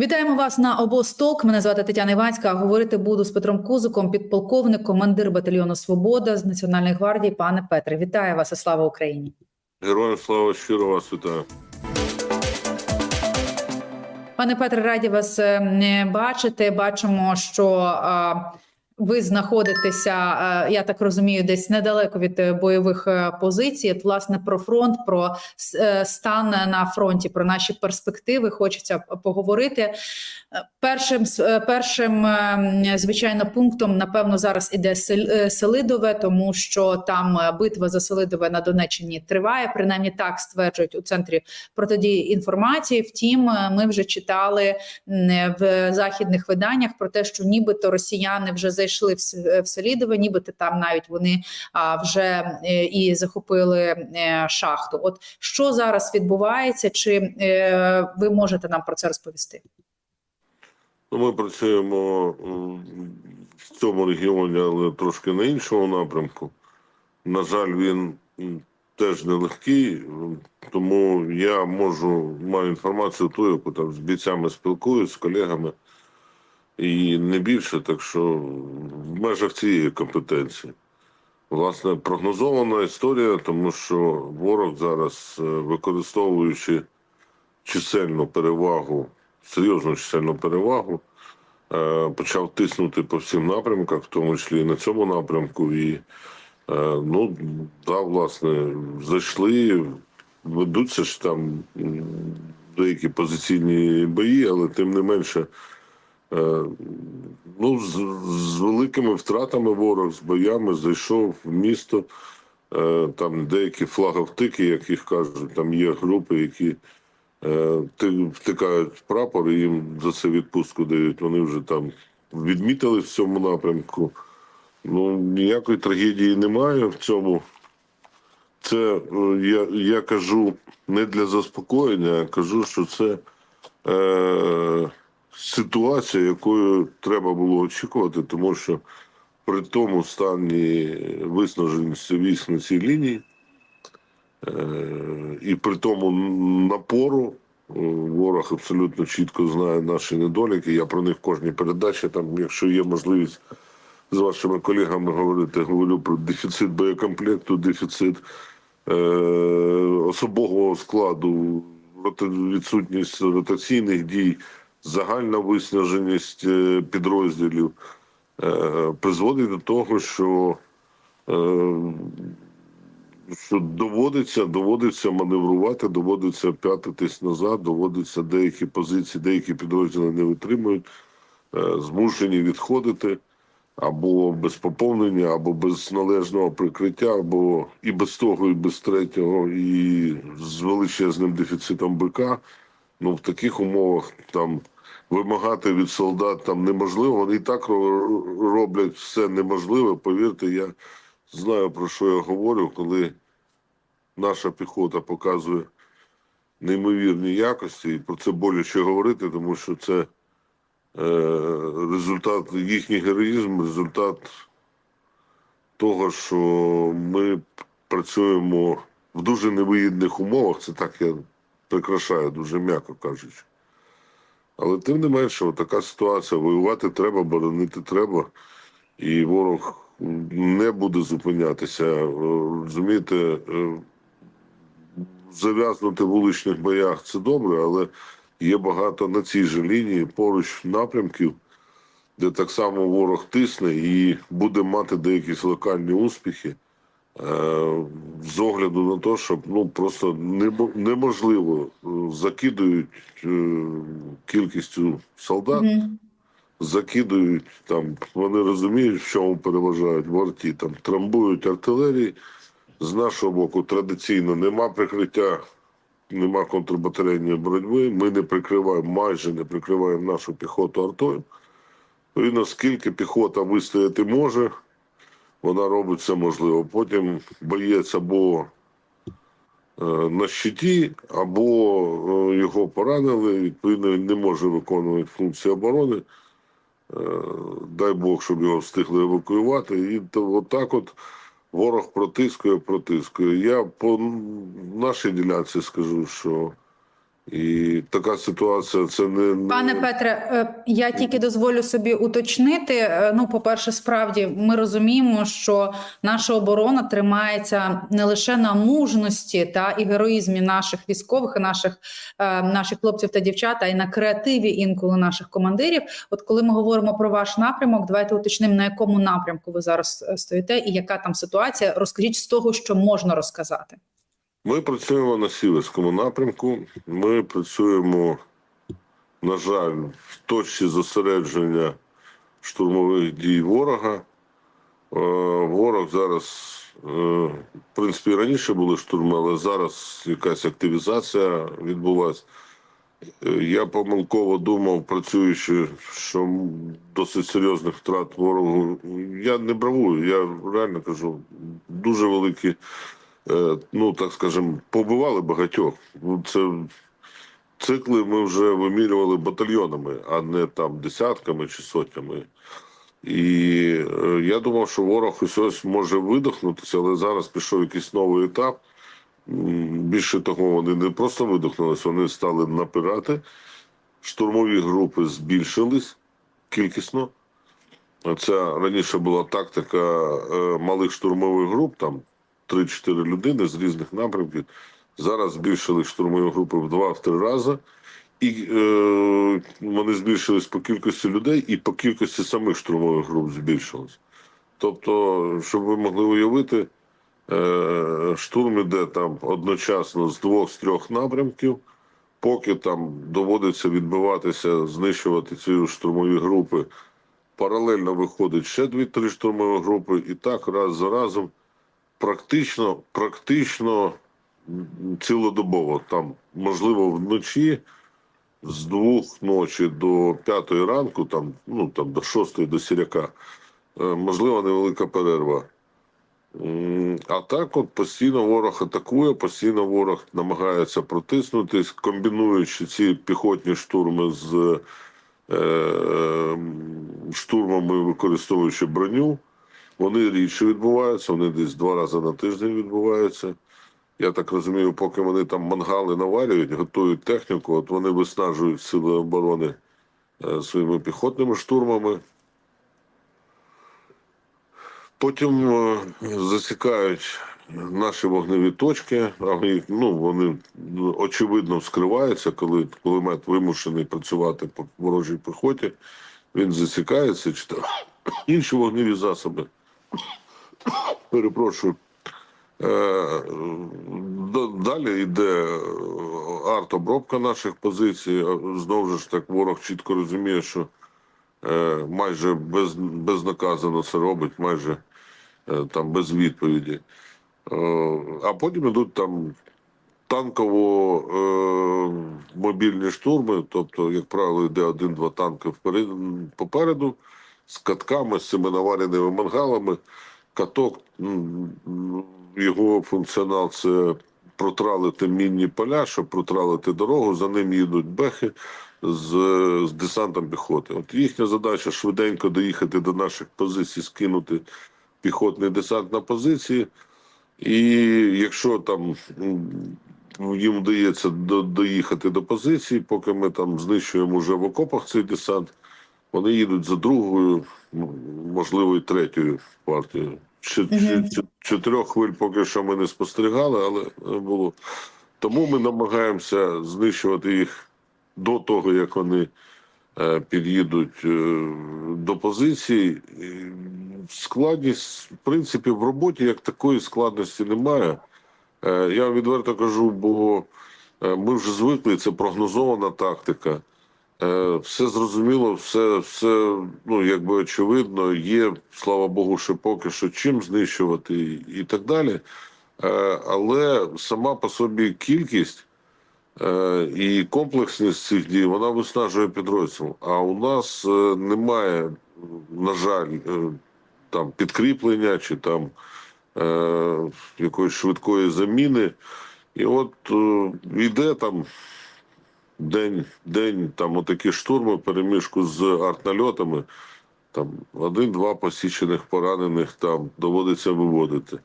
Вітаємо вас на обосток. Мене звати Тетяна Іванська. Говорити буду з Петром Кузиком, підполковник, командир батальйону Свобода з Національної гвардії. Пане Петре, вітаю вас і слава Україні. Героям слава щиро вас вітаю. Пане Петре, раді вас е, бачити. Бачимо, що ви знаходитеся, е, я так розумію, десь недалеко від е, бойових е, позицій. Власне, про фронт, про стан на фронті, про наші перспективи хочеться поговорити. Першим першим е, звичайно пунктом, напевно, зараз іде Сел- Селидове, тому що там битва за Селидове на Донеччині триває. Принаймні так стверджують у центрі протидії інформації. Втім, ми вже читали в західних виданнях про те, що нібито росіяни вже зайшли С- в Селідове, нібито там навіть вони вже е, і захопили е, шахту. От що зараз відбувається? Чи е, ви можете нам про це розповісти? Ну, ми працюємо в цьому регіоні, але трошки на іншому напрямку. На жаль, він теж нелегкий, тому я можу маю інформацію ту, яку там з бійцями спілкуюсь, з колегами, і не більше, так що в межах цієї компетенції. Власне, прогнозована історія, тому що ворог зараз, е, використовуючи чисельну перевагу, серйозну чисельну перевагу, е, почав тиснути по всім напрямках, в тому числі і на цьому напрямку. І е, ну, да, власне, зайшли, ведуться ж там деякі позиційні бої, але тим не менше. Е, Ну, з, з великими втратами ворог, з боями зайшов в місто. Е, Там деякі флаговтики, як їх кажуть, там є групи, які е, втикають в прапор і їм за це відпустку дають. Вони вже там відмітили в цьому напрямку. Ну, ніякої трагедії немає в цьому. Це я, я кажу не для заспокоєння, а кажу, що це е, ситуація, якою треба було очікувати, тому що при тому стані виснаженості військ на цій лінії е, і при тому напору е, ворог абсолютно чітко знає наші недоліки. Я про них в кожній передачі, там, якщо є можливість з вашими колегами говорити, говорю про дефіцит боєкомплекту, дефіцит е, особового складу, відсутність ротаційних дій, загальна виснаженість е, підрозділів е, призводить до того, що, е, що доводиться, доводиться маневрувати, доводиться п'ятитись назад, доводиться деякі позиції, деякі підрозділи не витримують, змушені відходити або без поповнення, або без належного прикриття, або і без того, і без третього, і з величезним дефіцитом БК. Ну, в таких умовах там вимагати від солдат там неможливо. Вони і так роблять все неможливе. Повірте, я знаю про що я говорю, коли наша піхота показує неймовірні якості, і про це боляче говорити, тому що це е, результат їхній героїзм, результат того, що ми працюємо в дуже невигідних умовах. Це так я прикрашаю, дуже м'яко кажучи. Але тим не менше, така ситуація. Воювати треба, боронити треба, і ворог не буде зупинятися. Е, Розумієте, е, зав'язнути в вуличних боях це добре, але є багато на цій же лінії поруч напрямків, де так само ворог тисне і буде мати деякі локальні успіхи. Е, З огляду на те, щоб ну просто немо- неможливо е, закидують е, кількістю солдат, закидують там. Вони розуміють, в чому переважають варті, там трамбують артилерії. З нашого боку традиційно нема прикриття, нема контрбатарейної боротьби. Ми не прикриваємо, майже не прикриваємо нашу піхоту артою. Відповідно, скільки піхота вистояти може, вона робить це можливо. Потім боєць або е, на щиті, або е, його поранили, відповідно, він не може виконувати функції оборони. Е, Дай Бог, щоб його встигли евакуювати. І отак от ворог протискує, протискує. Я по нашій ділянці скажу, що І така ситуація це не, не... Пане Петре, е, я тільки дозволю собі уточнити. Е, Ну, по-перше, справді ми розуміємо, що наша оборона тримається не лише на мужності та і героїзмі наших військових, наших, е, наших хлопців та дівчат, а й на креативі інколи наших командирів. От коли ми говоримо про ваш напрямок, давайте уточнимо, на якому напрямку ви зараз стоїте, і яка там ситуація. Розкажіть з того, що можна розказати. Ми працюємо на сіверському напрямку. Ми працюємо, на жаль, в точці зосередження штурмових дій ворога. Е, Ворог зараз, е, в принципі, раніше були штурми, але зараз якась активізація відбулася. Е, Я помилково думав, працюючи, що досить серйозних втрат ворогу. Я не бравую, я реально кажу, дуже великі ну так скажемо, побивали багатьох. Ну, Це цикли ми вже вимірювали батальйонами, а не там десятками чи сотнями. І е, я думав, що ворог ось ось може видохнутися, але зараз пішов якийсь новий етап. Більше того, вони не просто видохнулися, вони стали напирати. Штурмові групи збільшились кількісно. Це раніше була тактика е, малих штурмових груп, там 3-4 людини з різних напрямків. Зараз збільшили штурмові групи в 2-3 рази. І е, вони збільшились по кількості людей і по кількості самих штурмових груп збільшилось. Тобто, щоб ви могли уявити, е, штурм іде там одночасно з двох з трьох напрямків, поки там доводиться відбиватися, знищувати ці штурмові групи. Паралельно виходить ще дві-три штурмові групи, і так раз за разом практично, практично цілодобово. Там, можливо, вночі з двох ночі до п'ятої ранку, там, ну там до шостої до сіряка, е, можливо, невелика перерва. А так, от постійно ворог атакує, постійно ворог намагається протиснутись, комбінуючи ці піхотні штурми з е, штурмами, використовуючи броню. Вони рідше відбуваються, вони десь два рази на тиждень відбуваються. Я так розумію, поки вони там мангали наварюють, готують техніку, от вони виснажують сили оборони е, своїми піхотними штурмами. Потім е, засікають наші вогневі точки, ну, вони ну, очевидно скриваються, коли кулемет вимушений працювати по ворожій піхоті. Він засікається, чи інші вогневі засоби. Перепрошую. Е, Далі йде е, артобробка наших позицій. Знову ж так, ворог чітко розуміє, що е, майже без, безнаказано це робить, майже там без відповіді. А потім йдуть там танково-мобільні штурми, тобто, як правило, йде один-два танки попереду з катками, з цими навареними мангалами. Каток, його функціонал це протралити мінні поля, щоб протралити дорогу. За ним їдуть бехи з, з десантом піхоти. От їхня задача швиденько доїхати до наших позицій, скинути піхотний десант на позиції. І якщо там їм вдається до- доїхати до позиції, поки ми там знищуємо вже в окопах цей десант, вони їдуть за другою, можливо, і третьою партією. Чи, чи, чи, чотирьох хвиль поки що ми не спостерігали, але е, було. Тому ми намагаємося знищувати їх до того, як вони е, під'їдуть е, до позицій. І Складність, в принципі, в роботі як такої складності немає. Я відверто кажу, бо ми вже звикли, це прогнозована тактика. Е, Все зрозуміло, все, все ну, якби очевидно, є, слава Богу, ще поки що чим знищувати і, так далі. Е, Але сама по собі кількість е, і комплексність цих дій вона виснажує підрозділ. А у нас немає, на жаль, там підкріплення чи там якоїсь швидкої заміни. І от йде там день, день там отакі штурми, переміжку з артнальотами. Там один-два посічених поранених там доводиться виводити.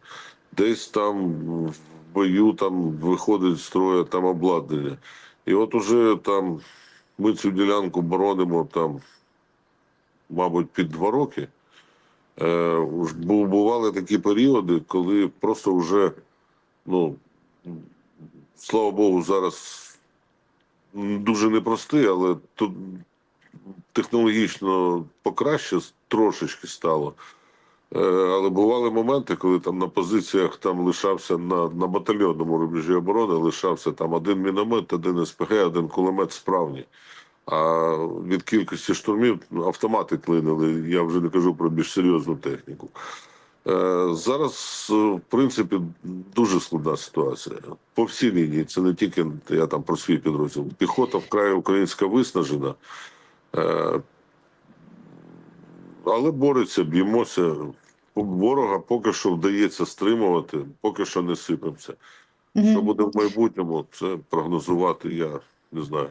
Десь там в бою там виходить з строю там обладнання. І от уже там ми цю ділянку боронимо там, мабуть, під два роки. Е, бували такі періоди, коли просто вже, ну, слава Богу, зараз дуже непростий, але тут технологічно покраще трошечки стало. Е, Але бували моменти, коли там на позиціях там лишався на, на батальйонному рубежі оборони лишався там один міномет, один СПГ, один кулемет справні. А від кількості штурмів автомати клинили. Я вже не кажу про більш серйозну техніку. Е, Зараз, е, в принципі, дуже складна ситуація. По всій лінії. Це не тільки я там про свій підрозділ. Піхота вкрай українська виснажена. Е, Але бореться, б'ємося. Ворога поки що вдається стримувати, поки що не сипемося. Що буде в майбутньому, це прогнозувати я не знаю.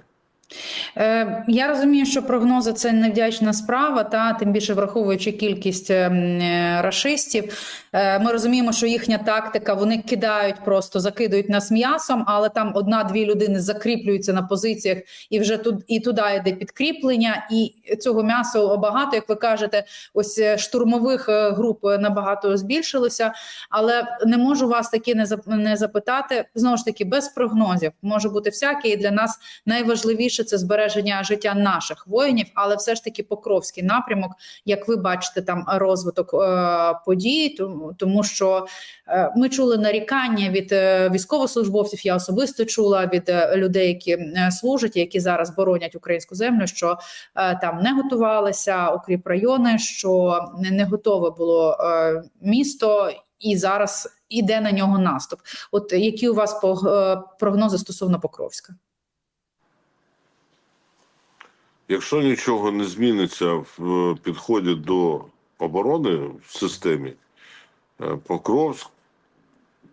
Е, Я розумію, що прогнози це невдячна справа, та тим більше враховуючи кількість ем, е, рашистів. Е, Ми розуміємо, що їхня тактика вони кидають, просто закидують нас м'ясом, але там одна-дві людини закріплюються на позиціях, і вже тут і туди йде підкріплення, і цього м'яса багато, як ви кажете, ось е, штурмових е, груп е, набагато збільшилося. Але не можу вас таки не запитати знову ж таки без прогнозів. Може бути всяке, і для нас найважливіше це збереження життя наших воїнів, але все ж таки Покровський напрямок, як ви бачите, там розвиток е, подій, тому, що е, ми чули нарікання від е, військовослужбовців. Я особисто чула від е, людей, які е, служать, які зараз боронять українську землю, що е, там не готувалися укріп райони, що не, не готове було е, місто. І зараз іде на нього наступ. От які у вас е, прогнози стосовно Покровська? Якщо нічого не зміниться в е, підході до оборони в системі, е, Покровськ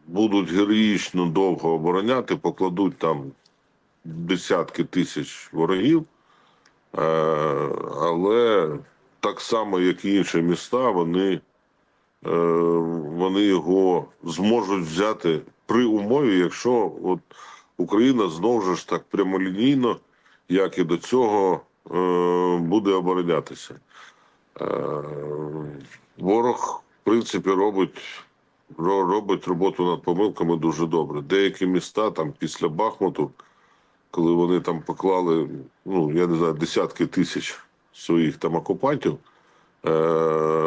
будуть героїчно довго обороняти, покладуть там десятки тисяч ворогів, е, але так само, як і інші міста, вони, вони його зможуть взяти при умові, якщо от Україна знову ж так прямолінійно, як і до цього, буде оборонятися. Е, Ворог, в принципі, робить, робить роботу над помилками дуже добре. Деякі міста там після Бахмуту, коли вони там поклали, ну я не знаю, десятки тисяч своїх там окупантів, е,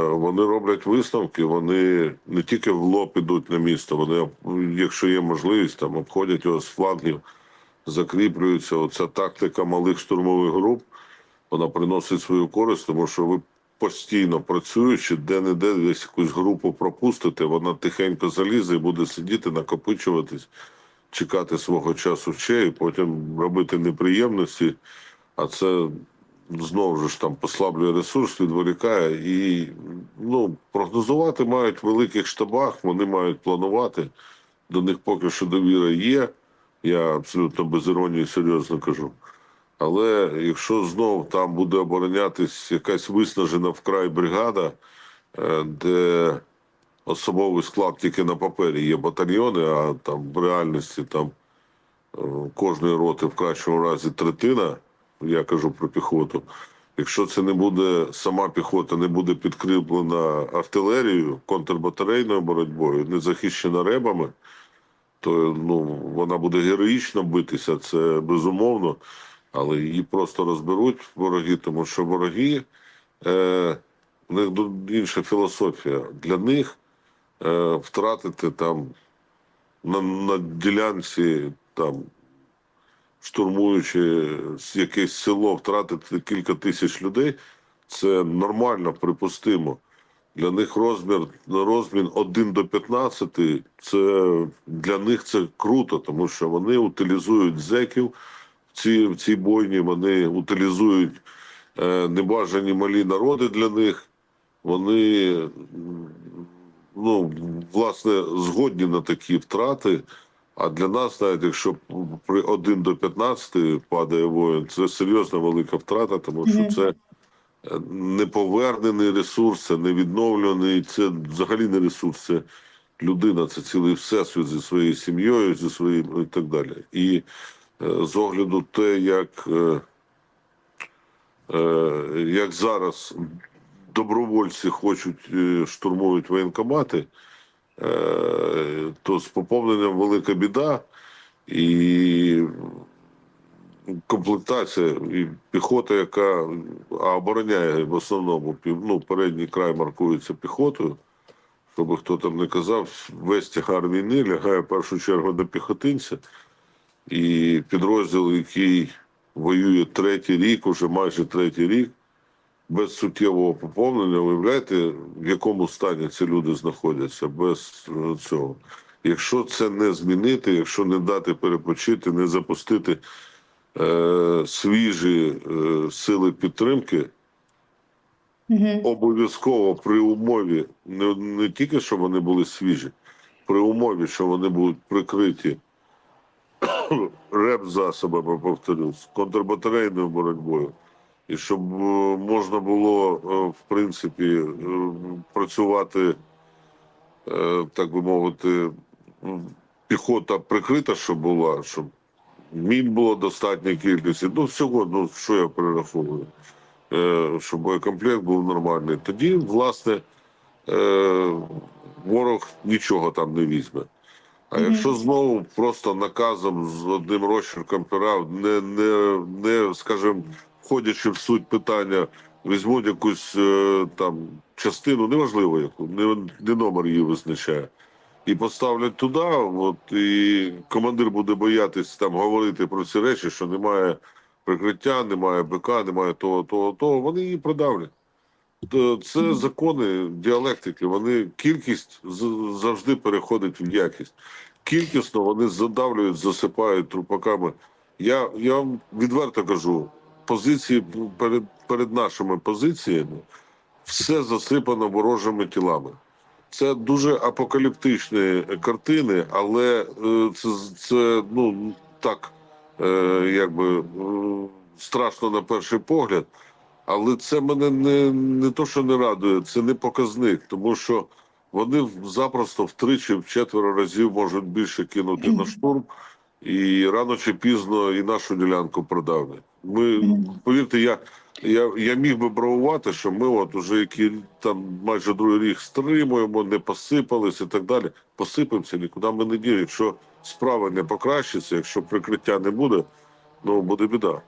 вони роблять висновки, вони не тільки в лоб ідуть на місто, вони, якщо є можливість, там обходять його з флангів, закріплюються. Оця тактика малих штурмових груп, вона приносить свою користь, тому що ви постійно працюючи, де-не-де десь якусь групу пропустите, вона тихенько залізе і буде сидіти, накопичуватись, чекати свого часу ще, і потім робити неприємності. А це знову ж там послаблює ресурс, відволікає. І ну, прогнозувати мають в великих штабах, вони мають планувати. До них поки що довіра є. Я абсолютно без іронії серйозно кажу. Але якщо знов там буде оборонятись якась виснажена вкрай бригада, е, де особовий склад тільки на папері є батальйони, а там в реальності там е, кожної роти в кращому разі третина, я кажу про піхоту. Якщо це не буде сама піхота, не буде підкріплена артилерією, контрбатарейною боротьбою, не захищена ребами, то ну, вона буде героїчно битися, це безумовно, але її просто розберуть вороги, тому що вороги, е, в них інша філософія. Для них е, втратити там на, на ділянці, там, штурмуючи якесь село, втратити кілька тисяч людей, це нормально, припустимо. Для них розмір розмін 1 до 15 це для них це круто, тому що вони утилізують зеків в цій, в цій бойні, вони утилізують е, небажані малі народи для них. Вони ну, власне згодні на такі втрати. А для нас, навіть якщо при 1 до 15 падає воїн, це серйозна велика втрата, тому що це неповернений ресурс, це невідновлений, це взагалі не ресурс, це людина, це цілий всесвіт зі своєю сім'єю, зі своїм і так далі. І е, з огляду те, як, е, е, як зараз добровольці хочуть штурмують воєнкомати, то з поповненням велика біда і комплектація і піхота, яка обороняє в основному ну, передній край маркується піхотою. Щоб хто там не казав, весь тягар війни лягає в першу чергу до піхотинця. І підрозділ, який воює третій рік, уже майже третій рік, без суттєвого поповнення, уявляєте, в якому стані ці люди знаходяться без е, цього. Якщо це не змінити, якщо не дати перепочити, не запустити е, свіжі е, сили підтримки, Угу. обов'язково при умові, не, не тільки щоб вони були свіжі, при умові, що вони будуть прикриті реп-засобами, повторюсь, контрбатарейною боротьбою, і щоб е, можна було, е, в принципі, е, працювати, так би мовити, піхота прикрита, щоб була, щоб мін було достатня кількість. Ну, всього, ну що я перераховую, е, щоб боєкомплект був нормальний. Тоді, власне, е, ворог нічого там не візьме. А якщо знову просто наказом з одним розчерком пера, не, не, не скажімо, входячи в суть питання, візьмуть якусь е, там частину, неважливо яку, не, не номер її визначає, і поставлять туди, от, і командир буде боятись там говорити про ці речі, що немає прикриття, немає БК, немає того, того, того, вони її продавлять. Це закони діалектики. Вони кількість завжди переходить в якість. Кількісно вони задавлюють, засипають трупаками. Я, я вам відверто кажу, позиції перед, перед нашими позиціями все засипано ворожими тілами. Це дуже апокаліптичні картини, але е, це, це ну так, е, якби е, страшно на перший погляд. Але це мене не, не то, що не радує, це не показник, тому що вони в- запросто втричі, в четверо разів можуть більше кинути на штурм, і рано чи пізно і нашу ділянку продавлять. Ми повірте, я, я, я міг би бравувати, що ми, от уже які там майже другий рік стримуємо, не посипались і так далі. Посипемося, нікуди ми не діємо. Якщо справа не покращиться, якщо прикриття не буде, ну буде біда.